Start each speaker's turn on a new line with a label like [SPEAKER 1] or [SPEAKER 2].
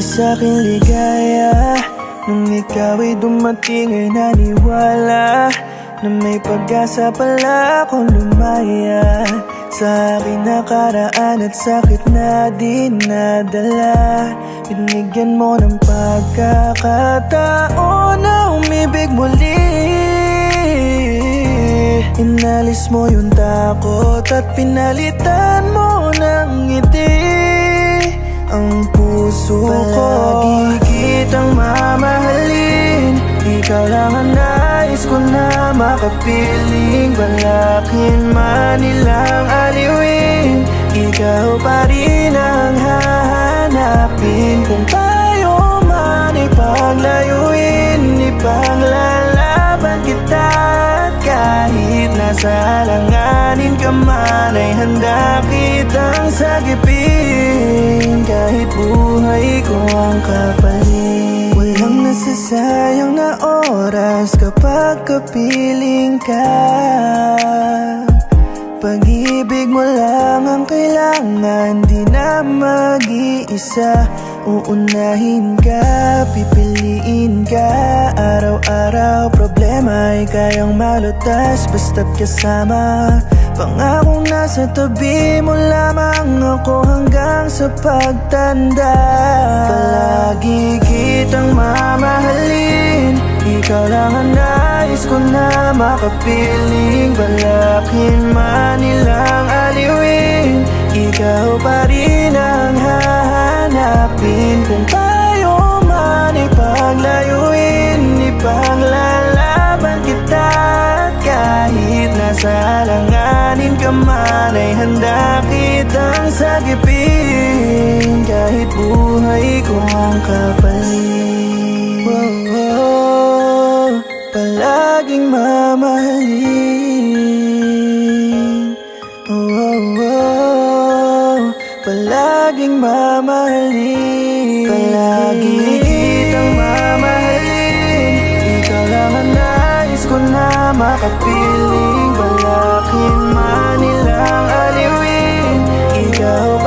[SPEAKER 1] sa aking ligaya Nung ikaw ay dumating ay naniwala Na may pag-asa pala akong lumaya. Sa aking nakaraan at sakit na dinadala Binigyan mo ng pagkakataon na umibig muli. Inalis mo yung takot at pinalitan mo ng ngiti. Ang puso ko. Palagi kitang mamahalin Ikaw lang ang nais ko na makapiling Balakin man nilang aliwin Ikaw pa rin ang hahanapin. Kung tayo man ipaglayuin Ipaglalaban kita. At kahit nasa langanin ka man Ay handa kitang sagipin ko ang kapalit. Walang nasasayang na oras kapag kapiling ka. Pag-ibig mo lang ang kailangan Di na mag-iisa Uunahin ka, pipiliin ka. Araw-araw problema ay kayang malutas Basta't kasama. Pangakong nasa tabi mo lamang ako hanggang sa pagtanda. Palagi kitang mamahalin. Ikaw lang ang nais ko na makapiling. Balakin man nilang aliwin. Ikaw pa rin langanin ka man Ay handa kitang sagipin. Kahit buhay ko ang kapalit oh, oh, Palaging mamahalin. Oh, oh, oh, Palaging mamahalin makapiling Balakin man nilang aliwin. Ikaw